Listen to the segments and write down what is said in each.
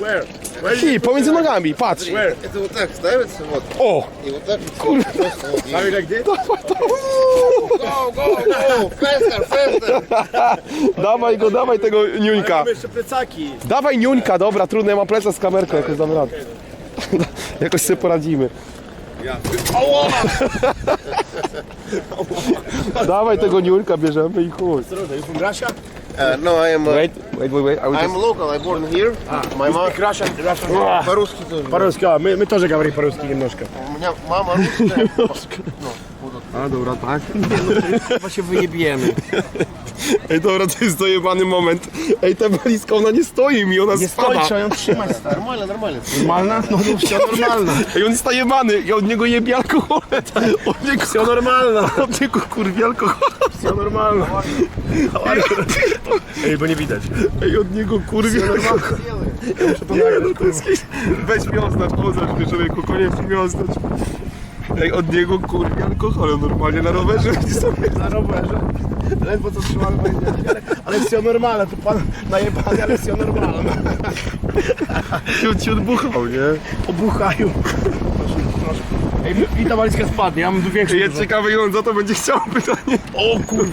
Where? Where? I pomiędzy nogami, patrz. Where? Это вот так ставится, вот. O! И вот так вот. Просто вот. И- How you like this? Go, go, go! Faster, faster! Dawaj go, dawaj tego niuńka. Mamy jeszcze plecaki. Dawaj niuńka, dobra, trudno, ja mam plecak z kamerką, jakoś dam radę. Jakoś sobie poradzimy. Dawaj tego niuńka, bierzemy i chuj. Ostrożnie, you from Russia? Uh, no, I am. Uh, Wait, wait, wait, wait. I will I'm just... local. I born here. My mom. Speak Russian, Russian. По-русски тоже. По-русски, а, мы, мы тоже говорим по-русски немножко. У меня мама русская. A, dobra, tak. Chyba się wyjebiemy. Ej, dobra, to jest dojebany moment. Ej, ta walizka, ona nie stoi mi, ona Nie spada. stoi, trzeba ją trzymać, stary. Нормально, нормально. Normalna? No to все normalna. Ej, on jest najebany, ja od niego jebie alkoholem. Od niego, Все normalna. od niego kurwi alkohol. Akcja normalna. Ej, bo nie widać. Ej, od niego kurwa. Nie, no to jest jakiś... Weź mi oznacz, oznacz mnie człowieku, koniecznie mi. Ej, od niego kurwa alkoholem normalnie na rowerze i. Na rowerze. Ledwo co trzymamy będzie. Ale wsio normalne, to pan najebany, ale wsio normalne. Ciut, ciut buchał, nie? Obuchają. Proszę, proszę. I, ta walizka spadnie, ja mam tu większą. Jest ciekawy on za to będzie chciał pytanie. O kur...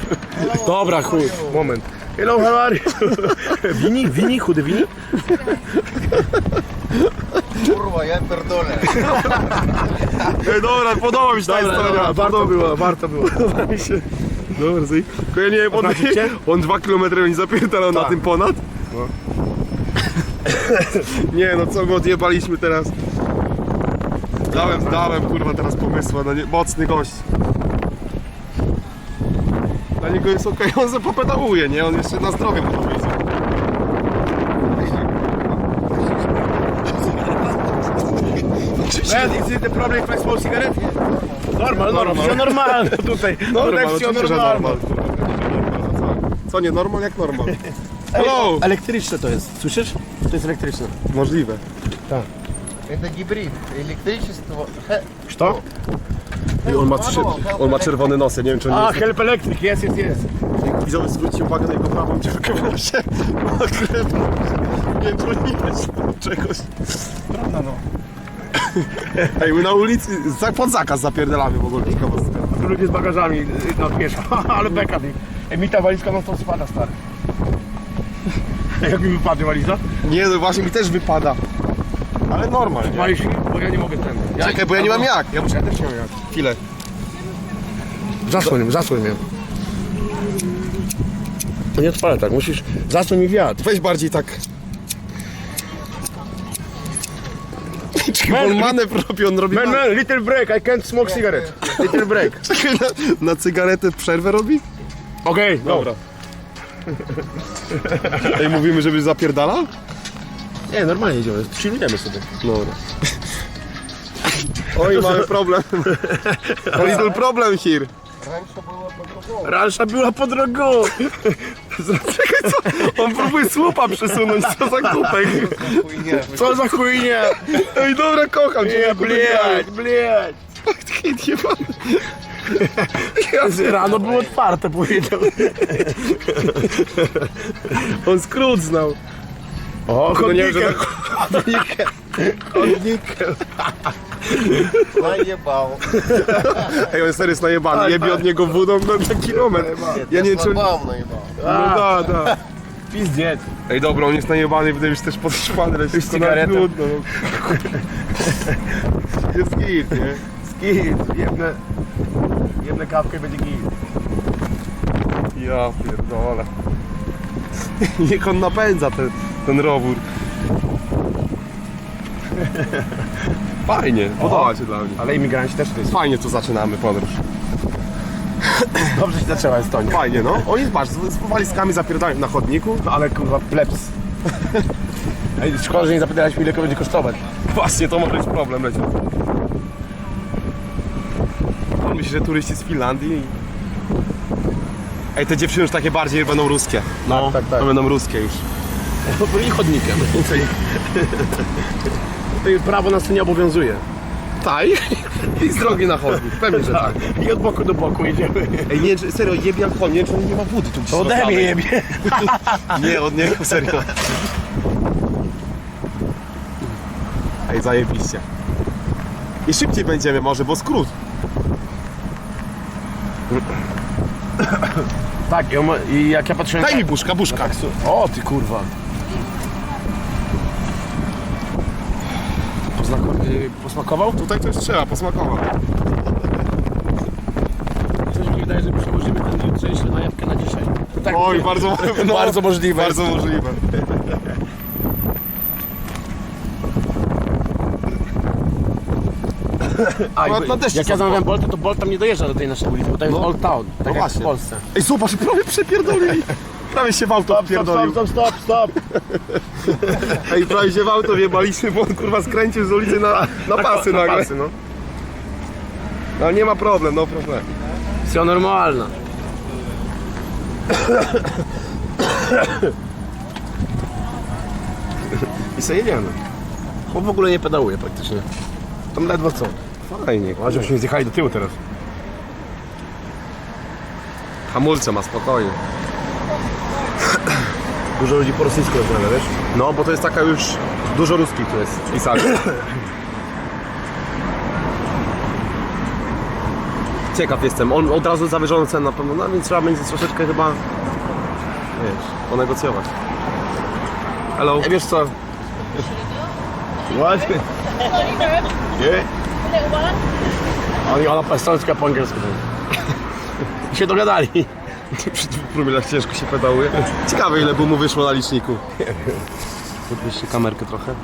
Dobra, chuj. Moment. Hello, how are you? Wini, wini, chudy wini? Kurwa, ja pierdolę. Ej, dobra, podoba mi się ta historia. Warto było, warto było. Dobra, zej. Tylko ja nie wiem, on, on dwa kilometry będzie zapierdalał na tak. tym ponad. No. Nie no, co my odjebaliśmy teraz. Dałem, dałem kurwa teraz pomysła na nie, mocny gość. Dla niego jest okej, on se popedałuje, nie? On jeszcze na zdrowie potem Man, is it the problem if I smoke cigarette? Normal, normal. Все нормально tutaj. Normal, Tutaj все oczywiście, że normalne. normal. Co nie, normal jak normal. Hello! Elektryczne to jest, słyszysz? To jest elektryczne. Możliwe. Это гибрид. Электричество. Хе- Co? I on ma, trzy, on ma czerwony nos, ja nie wiem czy on A, jest... help electric, jest, jest, jest. Widzowie, zwróćcie uwagę na jego prawą działkę w nosie. Ma krew na nosie. Nie wiem, czy nie widać czegoś. Prawda no. Ej, my na ulicy za, pod zakaz zapierdalamy w ogóle ciekawostka. Ludzie z bagażami y, na pieszo, ale beka mi. Ej, mi ta walizka no to spada, stary. Jak mi wypadnie waliza? Nie, no właśnie mi też wypada. Ale normal, nie? Walisz mi? Bo ja nie mogę ten. Ja, Czekaj, bo ja nie mam jak. Ja muszę... Ja też nie mam jak. Chwilę. Zasłoń, zasłoń mnie. To nie odpalę tak, musisz... Zasłoń mi wiatr. Weź bardziej tak... Czekaj, bo Man, manewr robi, on robi Man, manewr. man, little break, I can't smoke cigarette. Little break. Czekaj, na, na cygaretę przerwę robi? Okej, no. Dobra. Ej, mówimy, żebyś zapierdalał? Nie, normalnie idziemy, chillujemy sobie. Dobra. Oj, mamy problem. A little problem here. Раньше было по-другому. Ransza była po drogu. Czekaj, co? On próbuje słupa przesunąć, co za kupek. Хуйня. Co za chujnie. Ej, dobra, kocham cię. Nie, jak blядь, blядь. Hit jebany. Rano było otwarte, powiedział. On skrót znał. O, chodnikiem! Chodnikiem! Chodnikiem! Najebał. Ej, on serio jest najebany. Tak, Jebie tak. od niego wódą na, na kilometr. Ja nie czuję... Najebał, najebał. No da, tak. da. Pizdziec. Ej, dobra, on jest najebany, wydaje mi się też podszpany, ale jest cigaretą. Nudno, no. Jest git, nie? Skit, jedne... Jedne kawkę będzie git. Ja pierdolę. Niech on napędza ten, ten robór. Fajnie, podoba się dla mnie. Ale imigranci też to jest. Fajnie tu zaczynamy podróż. Dobrze się zaczęła Estonia. Fajnie, no. Oni, patrz, z, z walizkami zapierdają na chodniku. No ale kurwa, plebs. Ej, szkoda, że nie zapytałeś mi ile to będzie kosztować. Właśnie, to może być problem, lecie. On myśli, że turyści z Finlandii. I- Ej, te dziewczyny już takie bardziej będą ruskie. No, tak, tak. To będą ruskie już. To byli chodnikiem. Tutaj prawo nas tu nie obowiązuje. Tak, i z drogi na chodnik. Pewnie, że tak. I od boku do boku jedziemy. Ej, nie, czy- serio, jebie alkohol, nie wiem, czy on nie ma wody tu gdzieś ode mnie jebie. Nie, od niego, serio. Ej, zajebiście. I szybciej będziemy może, bo skrót. Tak, i, on i jak ja patrzyłem... Daj mi buszka, buszka. O, ty kurwa. Poznako- y, posmakował? Tutaj coś trzeba, posmakować. Coś mi wydaje, że przełożymy ten jutrzejszy na jabłkę na dzisiaj. Tak, Oj, bardzo, no, bardzo możliwe. Bardzo możliwe. A, No, deszczu jak ja zamawiam Bolt, to Bolt tam nie dojeżdża do tej naszej ulicy, bo to jest No. Old Town, tak jak właśnie. w Polsce. Ej, zobacz, prawie przepierdolili. Prawie się w auto wpierdolił. stop, stop, stop. Ej, prawie się w auto wjebaliśmy, bo on kurwa skręcił z ulicy na, na pasy na nagle. pasy, no. No nie ma problem, no problem. Wszystko normalna. I sobie jedziemy. Bo w ogóle nie pedałuje praktycznie. Tam ledwo co. Fajnie. Może byśmy zjechali do tyłu teraz. Hamulce ma spokojnie. Dużo ludzi po rosyjsku rozmawia, wiesz? No, bo to jest taka już... Dużo ruskich tu jest pisali. Ciekaw jestem. On od razu zawyżoną cenę na pewno, no więc trzeba będzie troszeczkę chyba... Wiesz, ponegocjować. Hello. Wiesz co? What? Nie? Oni ona po estońsku, a po angielsku. I się dogadali. Przy dwóch promilach ciężko się pedałuje. Ciekawe ile mu wyszło na liczniku. Podnieście kamerkę trochę.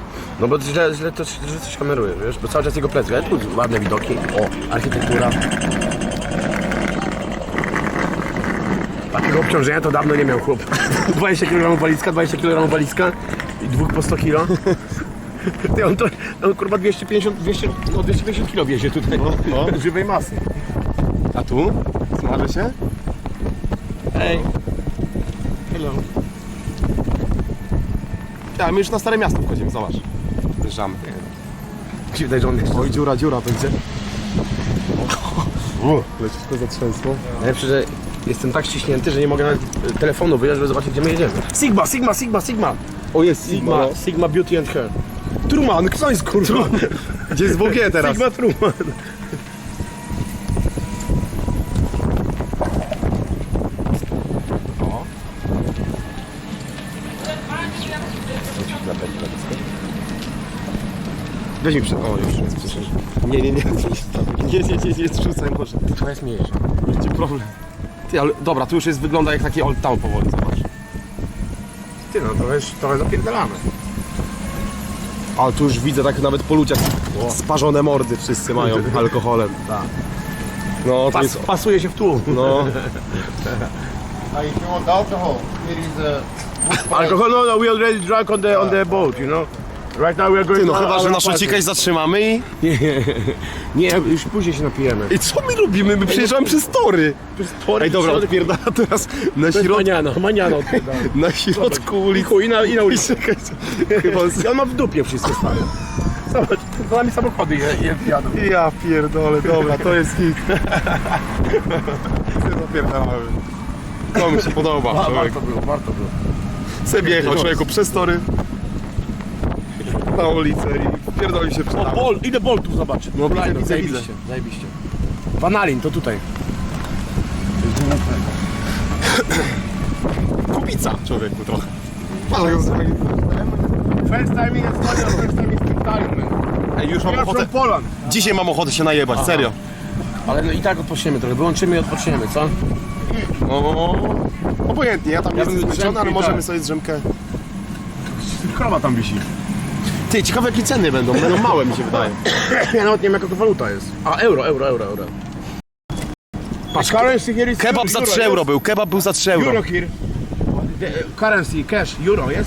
No bo źle, źle to, że coś kameruje, wiesz? Bo cały czas jego plec, wiesz? Tu ładne widoki. O, architektura. Takiego obciążenia to dawno nie miał chłop. 20 kg walizka, 20 kg walizka i dwóch po 100 kg. Ty, on to, on kurwa 250, 200, no 250 kg wiezie tutaj. no. Żywej masy. A tu? Smaży się? Ej. Hello. Ja, my już na Stare Miasto wchodzimy, zobacz. Wyjeżdżamy. Mi się wydaje, że on jest... Oj, dziura, dziura będzie. Leciutko zatrzęsło. Najlepsze, że jestem tak ściśnięty, że nie mogę nawet e, telefonu wyjąć, żeby zobaczyć, gdzie my jedziemy. Sigma, Sigma, Sigma, Sigma. O, jest Sigma, Sigma. Sigma Beauty and Hair. Truman, kto jest kurwa? Gdzie jest WG teraz? Sigma Truman. Weź mi przy... O, już jest przecież. Nie, nie, nie. Nie, nie, nie, nie, zrzucaj może. To jest mniejsze. Będzie problem. Ty, ale dobra, tu już jest, wygląda jak taki old town powoli, zobacz. Ty no, to jest trochę zapierdalamy. Ale tu już widzę tak nawet po ludziach sparzone mordy wszyscy mają alkoholem. Tak. No, to Pas, jest... pasuje się w tłum. No, Uh, if you want alcohol, here is a. Alcohol, no, no, we already drank on the, on the boat, you know. Right now we are going ty, no chyba, our że na apartment. szocikać zatrzymamy i... Nie, nie, już później się napijemy. I co my robimy? My przejeżdżamy przez tory. Ej, dobra, odpierdala teraz na To jest środku, maniano, maniano odpierdala. na środku ulicy. Chuj, i na, i na ulicy. Chyba z... I on ma w dupie wszystko stare. Zobacz, za nami samochody je, je jadą. Ja pierdolę, dobra, to jest hit. Ty zapierdalamy. To mi się podoba, A, człowiek. warto było, warto było. Sobie jechał człowieku przez tory na ulicę i pierdoli się przed O, nami. bol, idę boltów zobaczyć. No, widzę, widzę, zajebiście, widzę. zajebiście. Vanalin, to tutaj. Kubica człowieku trochę. Patrz, First time in Estonia, first time in. Ej, już mam ochotę, Poland. dzisiaj mam ochotę się najebać, serio. Ale no i tak odpoczniemy trochę, wyłączymy i odpoczniemy, co? No, obojętnie, ja tam Ja jestem zmęczony, ale drzemki, możemy tak. sobie drzemkę. Krowa tam wisi. Ty, ciekawe jakie ceny będą, będą małe mi się wydaje. Ja nawet nie wiem jaka to waluta jest. A, euro, euro, euro, euro. Patrz, currency here is Kebab za 3 euro był, kebab był za 3 euro. Euro here. The, uh, currency, cash, euro, yes?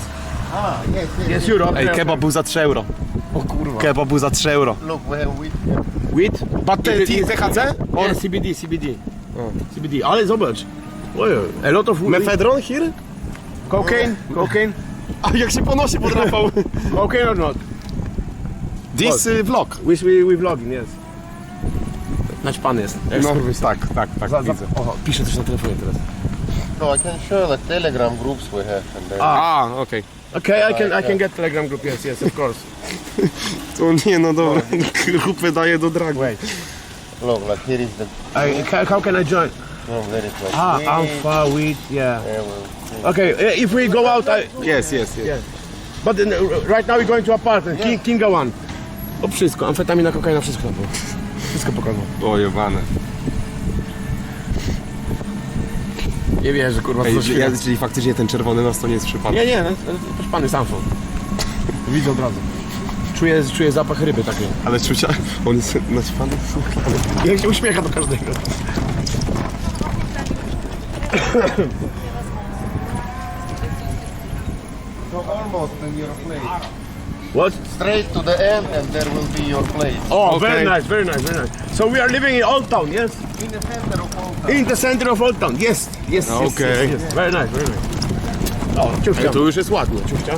Ah, yes, yes. Yes, euro. Ej, kebab był za 3 euro. O kurwa. Kebab był za 3 euro. Look, we have wheat. With? But te- ti- THC? Or CBD, CBD. CBD, ale zobacz. Ojej, a lot of Mefedron here? cocaine, cocaine, A jak się po nosie podrapał. cocaine or not? This y, vlog. We, we, we vlogging, yes. Naćpany jest. No, tak, tak, tak, Za, za, widzę. o, piszę coś na telefonie teraz. No, I can show the Telegram groups we have. And then, A, okej. Okay, I can I can get Telegram group. Yes, yes, of course. To nie, no dobra, grupę daje do dragu. Wait. Look, like here is the I, how can I join? There is like Ah, alpha, wheat, yeah. Yeah, well, Okay, uh, if we go out, I, Jest, jest, jest. Yeah. but uh, right now we're going to apartment. King, Kinga one. O wszystko, amfetamina, kokaina, wszystko tam było. Wszystko pokazał. O, jebane. Nie wierzę, kurwa, Ej, co ja, czyli faktycznie ten czerwony nos to nie jest przypadek. Nie, nie, no, proszę pan jest amfą. Widzę od razu. Czuję, czuję zapach ryby takiej. Ale czucia, on jest naćpany. Jak się uśmiecha do każdego. So almost in your place. What? Straight to the end, and there will be your place. Oh, Okay. very nice, very nice, very nice. So we are living in Old Town, yes? In the center of all that. In the center of Old Town, yes, yes, yes, Okay. yes, yes. Very nice, very nice. O, ciufcia. Tu już jest ładnie. Ciufcia.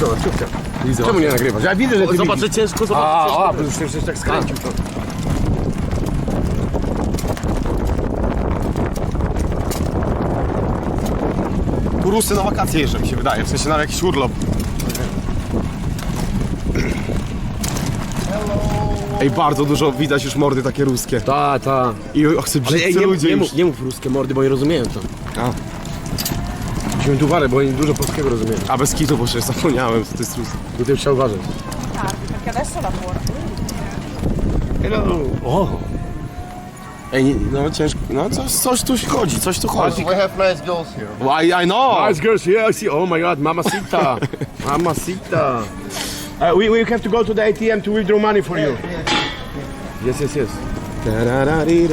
Zobacz, ciufcia. Widzę. Czemu nie nagrywasz? Ja widzę, że ty Zobacz, widzisz. ciężko, zobacz, A, ciężko. a, bo już już tak skręcił to. Rusy na wakacje jeżdżą, mi się wydaje, w sensie na jakiś urlop. Ej, bardzo dużo widać już mordy takie ruskie. Ta, ta. I chcę Ale ej, brzydcy nie, mów- ludzie nie, już. mów, nie mów ruskie mordy, bo nie rozumieją to. A, Musimy tu uważać, bo oni dużo polskiego rozumieją. a bez kitu, bo jeszcze zapomniałem, co to jest rus. Tutaj trzeba uważać. perché adesso lavoro. Hello. O, Ej, nie- no ciężko, no coś, coś tu chodzi, coś tu chodzi. We have nice girls here. Why, I know! nice girls, yeah, I see. Oh my god, mamacita. mamacita. Uh, we, we have to go to the ATM to withdraw money for you. Yes, yes, yes.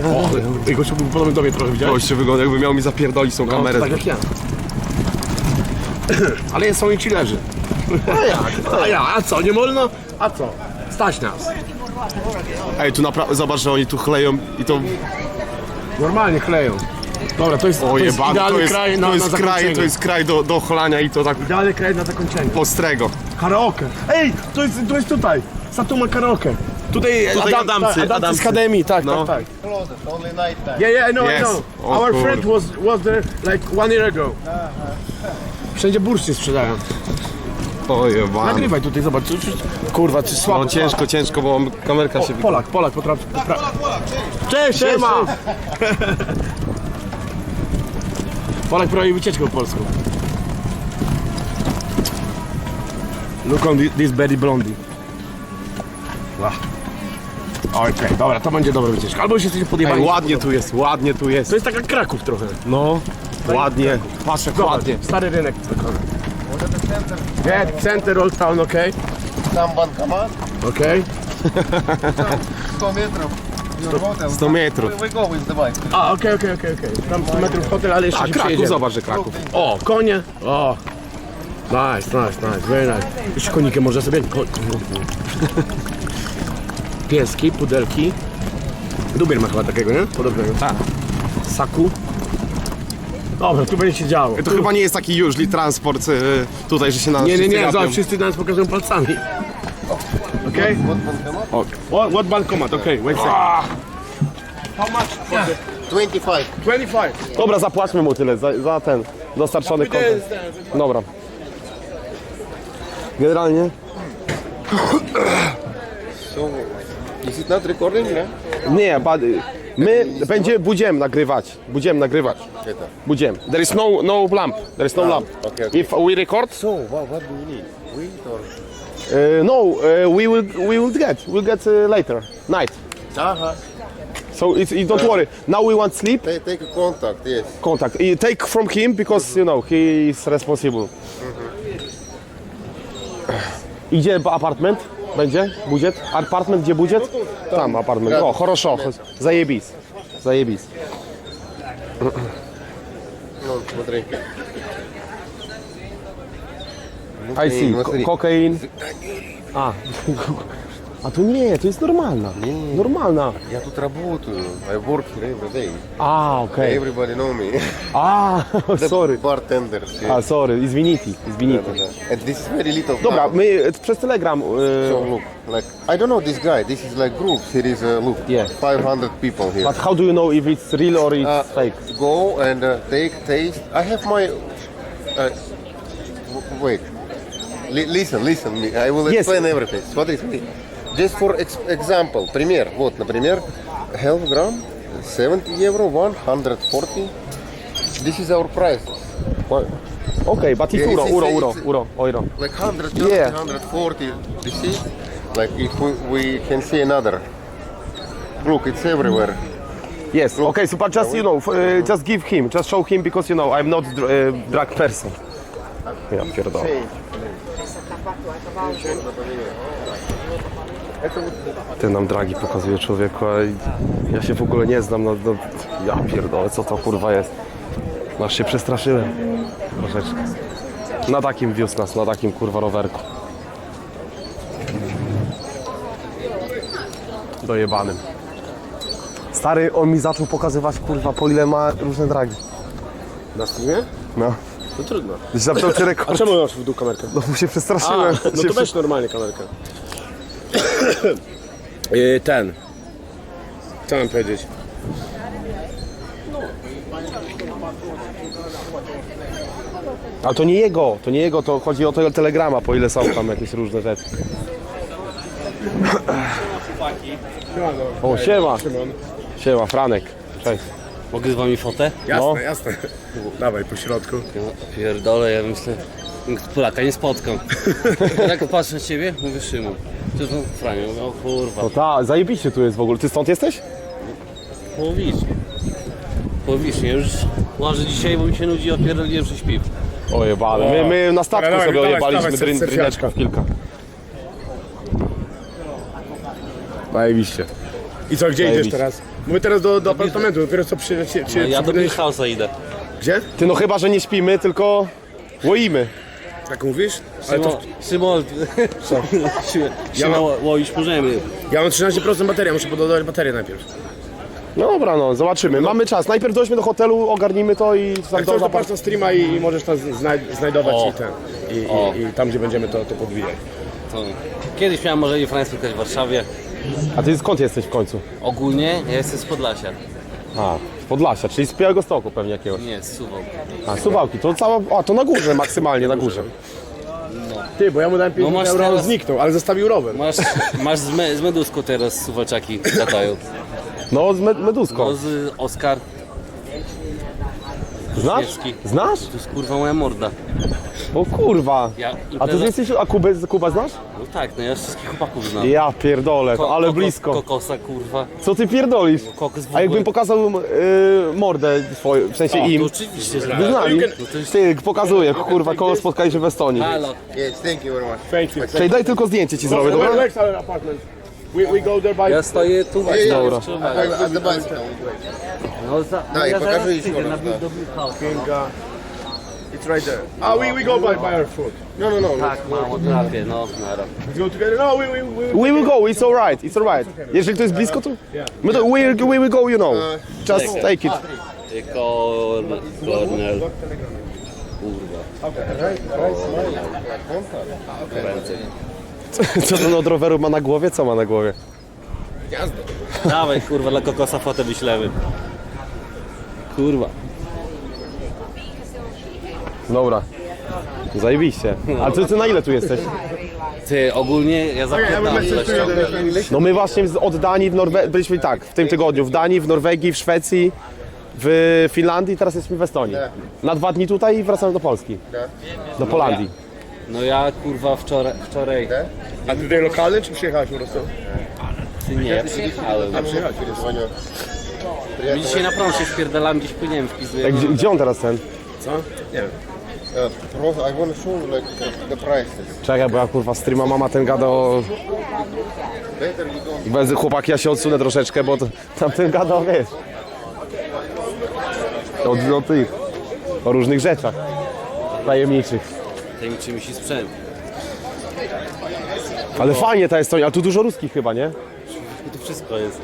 O, i gościu był podobny do mnie trochę, widziałeś? Gościu wygląda jakby miał mi zapierdolić tą No, kamerę. tak jak ja. Ale są i chillerzy. A ja, a ja, a co, nie wolno? A co? Stać nas. Ej, tu naprawdę, zobacz, że oni tu chleją i to... Normalnie kleją. Dobra, to jest, to jest idealny to jest, kraj na, to jest na kraj, zakończenie. to jest kraj do, do chlania i to tak Idealny kraj na zakończenie. ostrego. Karaoke. Ej, to jest, to jest tutaj. Satuma karaoke. Tutaj, Tutaj Adamcy, Adamcy z. Akademii, tak, No. tak, tak. Yeah, yeah, I know, I Yes. know. O Our kurde. friend was, was there like one year ago. Wszędzie burszty sprzedają. Nagrywaj tutaj, zobacz. co- co- Kurwa, czy słabo. No ciężko, ciężko, bo kamerka się... O, Polak, Polak potrafi. Popra... Cześć, cześć, Siema. cześć. Polak prowadzi wycieczkę po polsku. Look on thi- this berry blondie. Wow. Okej, dobra, to będzie dobra wycieczka. Albo już jesteśmy podjechani. Ej, ładnie tu jest, ładnie tu jest. To jest taka Kraków trochę. No, ładnie. Patrz jak Zobacz, ładnie. stary rynek. Yeah, center, old town, okej. Some bankomat, Okej. 100 metrów. Your hotel. 100 metrów. We, we go with the bike. A, okej, okej, okej, okej. Tam 100 metrów hotel, ale jeszcze A się Kraków, przejedziemy. zobacz, że Kraków. O, konie. O. Nice, nice, nice, very nice. Jeszcze konikiem można sobie... Ko... Pieski, pudelki. Dubiel ma chyba takiego, nie? Podobnego. Tak. Saku. Dobra, tu będzie się działo. To chyba nie jest taki usually transport y, tutaj, że się na Nie, nie, wszyscy nie, gapią. zobacz, wszyscy nas pokazują palcami. Okej? What bankomat? What, what bankomat? Okej, wait a second. How much? 25. 25. Dobra, zapłaćmy mu tyle za, za ten dostarczony kontent. Dobra. Generalnie So, is it not recording, yeah? nie, but, my będzie będziemy nagrywać. Będziemy nagrywać. Będziemy. There is no no lamp. There is no lamp. okay, okay. If we record, So, what, what do you need? Wheat or? uh, no, uh, we will we will get we'll get uh, later night. Aha. So it's, it, don't worry. Now we want sleep. Take, take a contact, yes. Contact. I take from him because you know he is responsible. Idzie apartment? Będzie? Budżet? Apartment gdzie budżet? Tam apartment. O, хорошо. Заебись. Заебись. Ну, смотри. I see. Ну, смотри. Ko- Kokain. A. A to nie, to jest normalna. Normalna. Я тут работаю. I work here every day. A, okej. Everybody know me. A, sorry. Bartenders. A, sorry. Извините. Извините. And this is very little. Dobra, now. my e, przez Telegram. e, So look, like I don't know this guy. This is like group. Here is a look. Yeah. 500 people here. But how do you know if it's real or it's Uh, fake? Go and uh, take taste. I have my uh, wait. Li- listen, listen me. I will Yes. explain everything. Смотри, смотри. Just for ex- example, пример. Вот, например, half gram, 70 euro, 140. This is our price. Okej, but it's Yeah, euro, it's- euro, it's- euro, it's- euro, euro. Like 130, Yeah. 140. You see? Like if we, we can see another. Look, it's everywhere. Yes, okay, so but just, you know, f- uh, just give him, just show him because, you know, I'm not dr- uh, drug person. Ja pierdolę. Ty nam dragi pokazuje człowieku, a ja się w ogóle nie znam, no, no ja pierdolę, co to kurwa jest. Aż się przestraszyłem troszeczkę. Na takim wiózł nas, na takim kurwa rowerku. Dojebanym. Stary, on mi zaczął pokazywać kurwa po ile ma różne dragi. Na streamie? No. No trudno. Zapytał cię A rekord. czemu masz w dół kamerkę? No bo się A, przestraszyłem. no Się to weź normalnie kamerkę. Yy, Ten. Co mam powiedzieć? Ale to nie jego, to nie jego, to chodzi o tego telegrama, po ile są tam jakieś różne rzeczy. O, siema. Siema, Franek. Cześć. Mogę z wami fotę? Jasne, No. jasne. Dawaj, po środku. No, pierdolę, ja myślę, nikt Polaka nie spotkam. tak patrzę na ciebie, mówię Szymon. To Franio, mówię, o kurwa, No ta, zajebiście tu jest w ogóle. Ty stąd jesteś? połowicznie. Połowicznie, już łażę dzisiaj, bo mi się nudzi, opierdoliłem że śpiw. Ojebane. My, my na statku Dawaj, sobie dawaj, ojebaliśmy dawaj, dryn, serwiaczka. dryneczków kilka. Zajebiście. I co, gdzie idziesz Zajebiście. teraz? My teraz do, do apartamentu, dopiero co przy, przy, przy, No, ja do Milhausa idę. Gdzie? Ty no chyba, że nie śpimy, tylko łoimy. Tak mówisz? Ale to, Szymon, Szymon, Szymon, łoić możemy. ja mam 13% baterii, muszę podoładować baterię najpierw. No dobra, no zobaczymy. Mamy czas. Najpierw dojdźmy do hotelu, ogarnijmy to i tam Jak chcesz, do to patrz na streama i, i możesz nas znaj, znajdować O. i ten. I, O. i, I tam, gdzie będziemy, to, to podwijać. To. Kiedyś miałem może i Franek spotkać w Warszawie. A ty skąd jesteś w końcu? Ogólnie ja jestem z Podlasia. A, Podlasia, czyli z Białegostoku pewnie jakiegoś. Nie, z Suwałk. A, Suwałki, to cała, a to na górze, maksymalnie na górze. Ty, bo ja mu dałem 50 masz euro, on teraz- zniknął, ale zostawił rower. Masz, masz z, me, z Meduską teraz suwaczaki latają. No, z med- Meduską. No z Oskar, Znasz? Znasz? to jest kurwa moja morda. O kurwa. Ja A ty jesteś, a Kubę, Kuba znasz? No tak, no ja wszystkich chłopaków znam. Ja pierdolę, Ko- ale kokos- blisko. Kokosa kurwa. Co ty pierdolisz? Kokos w A ogóle. jakbym pokazał y, mordę swoją, w sensie im, oczywiście, że by znali. No to jest- Ty, pokazuję, kurwa, kogo spotkali się w Estonii. Halo. Yes, thank you very much. Thank you. Czyli daj tylko zdjęcie ci zrobię, Where, dobra? where's our apartment? We, we go there by... Ja stoję tu właśnie. Dobra. At, the bicycle. No, za, Daj, ja pokażę zaraz i przyjdę szkoda, na tak. do Milhausa. Kinga. It's right there. Ah, we, we go by, by our foot. No, no, no. Tak, mało trafię, no, nara. Let's go together. No, we, we, we. We will go, it's alright, it's alright. Jeżeli to jest blisko, to... My to we, will- we will go, you know. Just take it. Kornel. Kornel. Kurwa. Co ten od roweru ma na głowie? Co ma na głowie? Dawaj kurwa, dla kokosa fotę wyślemy. Kurwa. Dobra. Zajebiście. A ty, ty na ile tu jesteś? Ty, ogólnie ja zapytam zresztą. No my właśnie z- od Danii w Norwegii, byliśmy tak, w tym tygodniu, w Danii, w Norwegii, w Szwecji, w Finlandii, teraz jesteśmy w Estonii. Na dwa dni tutaj i wracamy do Polski. Do Polandii. No ja kurwa wczoraj, wczoraj A ty tutaj lokalny czy przyjechałeś po prostu? ty nie, ja przyjechałem. A przyjechałeś, dzisiaj na prąd się spierdalamy, gdzieś płyniemy, wpizujemy. Tak, gdzie, gdzie on teraz ten? Co? Nie wiem. Uh, prof, I want show like the, the prices. Czekaj, bo ja kurwa streama mama ten gada o... Chłopaki, ja się odsunę troszeczkę, bo to- tam ten gada o wiesz. Od, tych, o różnych rzeczach tajemniczych. Tajemniczy mi się sprzęt. Ale fajnie ta Estonia, a tu dużo ruskich chyba, nie? To wszystko jest.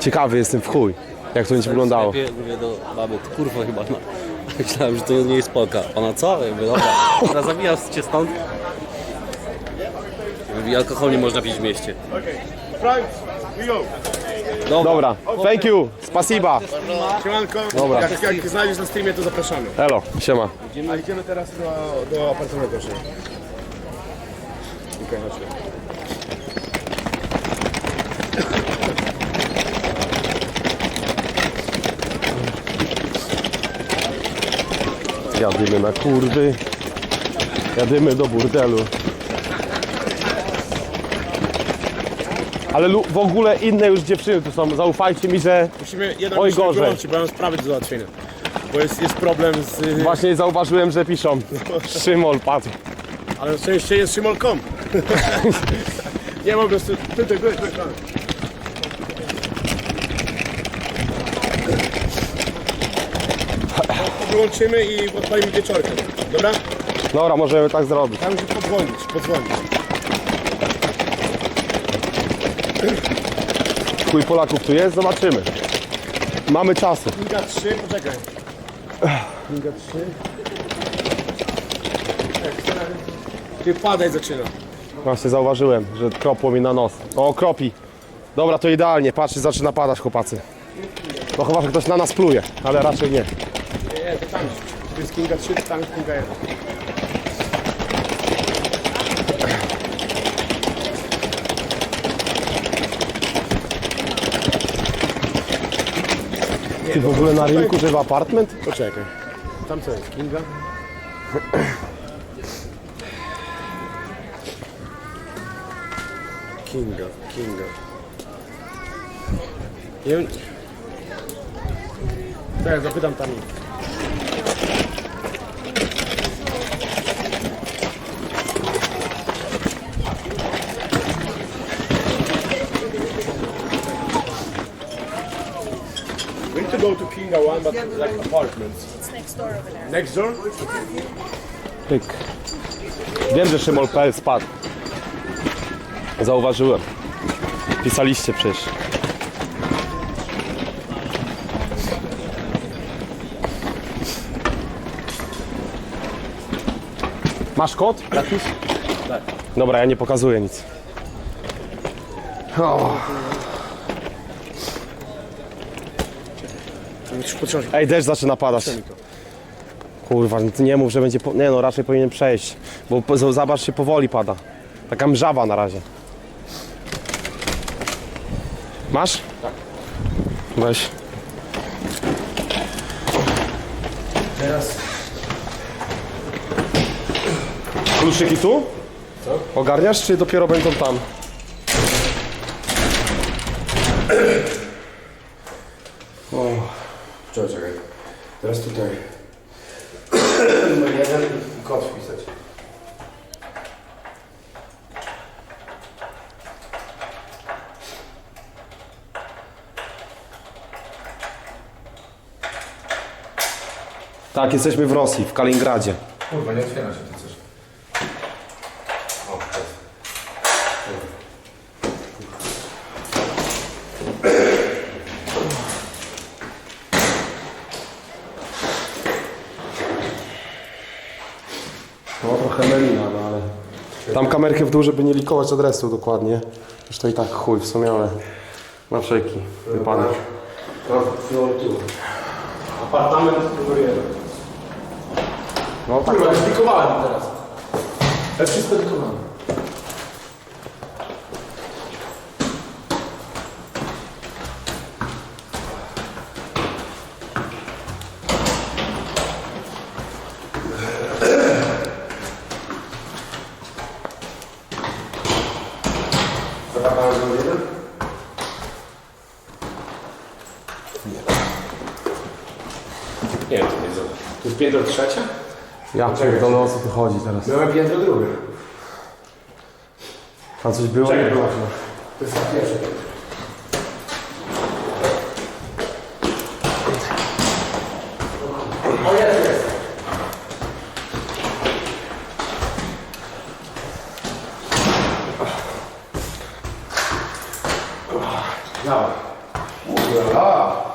Ciekawy jestem w chuj, jak to będzie wyglądało. Sklepie, mówię do baby, ty kurwa chyba no. Myślałem, że to nie jest Polka. Ona co? Ja mówię, dobra, teraz zabijam cię stąd. Mówi, alkohol nie można pić w mieście. Frank, we go. Dobra, thank you, spasiba. Siemanko. Dobra. Jak, jak znajdziesz na streamie, to zapraszamy. Elo, siema. A idziemy teraz do, do apartamentu. Okej, chodźmy. Jadymy na kurwy. Jadymy do burdelu. Ale lu- w ogóle inne już dziewczyny tu są. Zaufajcie mi, że Musimy jeden Oj, musimy gorzej. wyłączyć, bo ja mam sprawy do załatwienia. Bo jest, jest problem z... właśnie zauważyłem, że piszą. Szymol padł. Ale na szczęście jest Szymon.com. Nie mogę po prostu... Tutaj, tutaj, tutaj. Wyłączymy i odpalimy wieczorkiem. Dobra? Dobra, możemy tak zrobić. Tam muszę podzwonić, podzwonić. Chuj Polaków tu jest, zobaczymy. Mamy czasu. Kinga 3, poczekaj. Kinga 3. Ty padaj zaczyna. Właśnie zauważyłem, że kropło mi na nos. O, kropi. Dobra, to idealnie. Patrzcie, zaczyna padać, chłopacy. No chyba, że ktoś na nas pluje, ale raczej nie. Nie, nie, to tam. To jest Kinga 3, to tam jest Kinga 1. Ty w ogóle na rynku, żeby apartment? Poczekaj. Tam co jest? Kinga? Kinga, Kinga. Nie wiem... Tak, zapytam tam. To go to Kinga one, but like apartments. It's next door over there. Next door? Pyk. Wiem, że Szymol.pl spadł. Zauważyłem. Pisaliście przecież. Masz kod jakiś? Tak. Dobra, ja nie pokazuję nic. O, Ej, deszcz zaczyna padać. Kurwa, nie mów, że będzie. Po... Nie no, raczej powinien przejść. Bo po- zobacz się powoli pada. Taka mrzawa na razie. Masz? Tak. Weź. Teraz Kluczyki tu? Co? Ogarniasz, czy dopiero będą tam? Czekaj, czekaj. Teraz tutaj. Numer jeden i kod wpisać. Tak, jesteśmy w Rosji, w Kaliningradzie. Kurwa, nie otwiera się to coś. No trochę melina, no ale... Tam kamerkę w dół, żeby nie likować adresu dokładnie. Już to i tak chuj w sumie, ale... Na wszelki wypadek. Apartament numer jeden. No tak, Kurwa, teraz. Ja wszystko likowałem. Nie wiem, co to jest. Trzecie? ja pierdolę o co tu chodzi teraz. Miałem piętro drugie. Tam coś było? Czekaj, Nie było. To jest pierwsze piętro. O, jest, jest. Dawaj. Ula.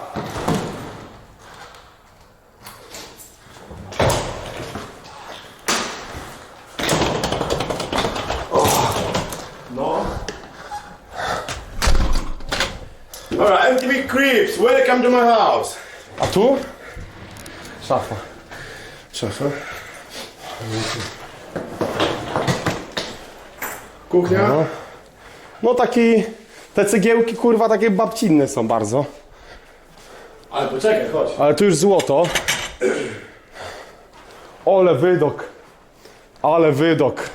Alright, MTV Creeps, welcome to my house. A tu? Szafa. Szafa. Kuchnia. No. No taki... Te cegiełki kurwa takie babcinne są bardzo. Ale poczekaj, chodź. Ale tu już złoto. Ole wydok. Ale wydok.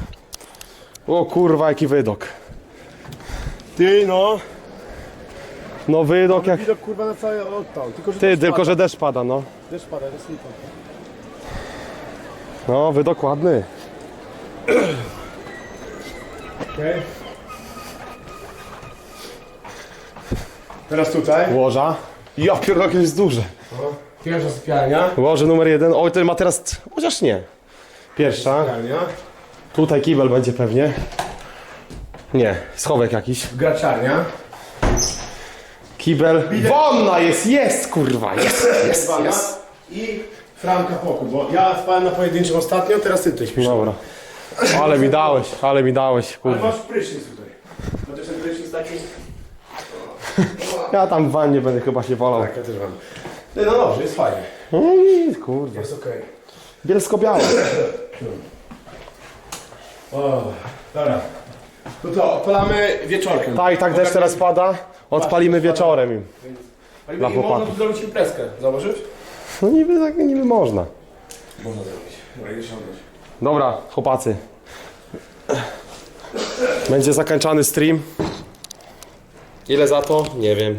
O kurwa jaki wydok. Ty no. No wydok jak... Widok kurwa na cały. Tylko, że Ty, deszcz tylko pada. że deszcz pada, no. Deszcz pada, jest lipa. No, wydok ładny. Okej. Teraz tutaj. Łoża. Ja pierdolę, jak jest duże. Pierwsza sypialnia. Łoże numer jeden. Oj, ten ma teraz... Chociaż nie. Pierwsza. Sypialnia. Tutaj kibel będzie pewnie. Nie, schowek jakiś. Graciarnia. Kibel. Wanna jest, jest kurwa, jest, jest, jest. I Franka pokój, bo ja spałem na pojedynczym ostatnio, teraz ty tutaj śpisz. Dobra. Ale mi dałeś, ale mi dałeś, Ale kurwa. masz prysznic tutaj. Chociaż ten prysznic taki... Ja tam w wannie będę chyba się wolał. Tak, ja też mam. Ty, no dobrze, jest fajnie. No i kurwa. Jest okej. Bielsko-białe. O, dobra. No to odpalamy wieczorkiem. Tak, i tak deszcz teraz pada. Odpalimy wieczorem im. Ale dla można chłopaków. tu zrobić imprezkę, zauważysz? No niby tak, niby można. Można zrobić. Dobra, idę. Dobra, chłopacy. Będzie zakończony stream. Ile za to? Nie wiem.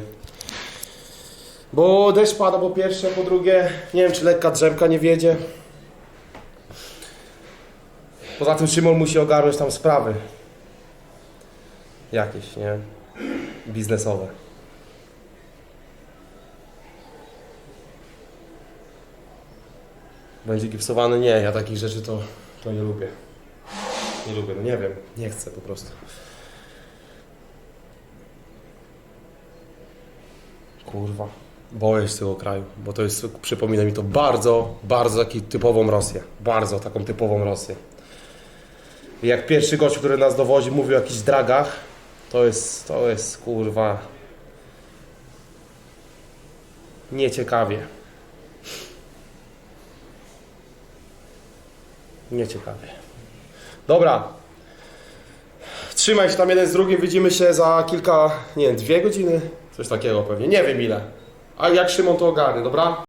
Bo deszcz pada, po pierwsze, po drugie, nie wiem czy lekka drzemka nie wiedzie. Poza tym Szymon musi ogarnąć tam sprawy. Jakieś, nie? Biznesowe. Będzie gipsowany? Nie, ja takich rzeczy to, to nie lubię. Nie lubię, no nie wiem, nie chcę po prostu. Kurwa. Boję się tego kraju, bo to jest, przypomina mi to bardzo, bardzo taki typową Rosję. Bardzo taką typową Rosję. Jak pierwszy gość, który nas dowozi, mówił o jakichś dragach, to jest, to jest kurwa... Nieciekawie. Nieciekawie. Dobra. Trzymaj się tam jeden z drugim, widzimy się za kilka, nie wiem, dwie godziny? Coś takiego pewnie, nie wiem ile. A jak Szymon to ogarnie, dobra?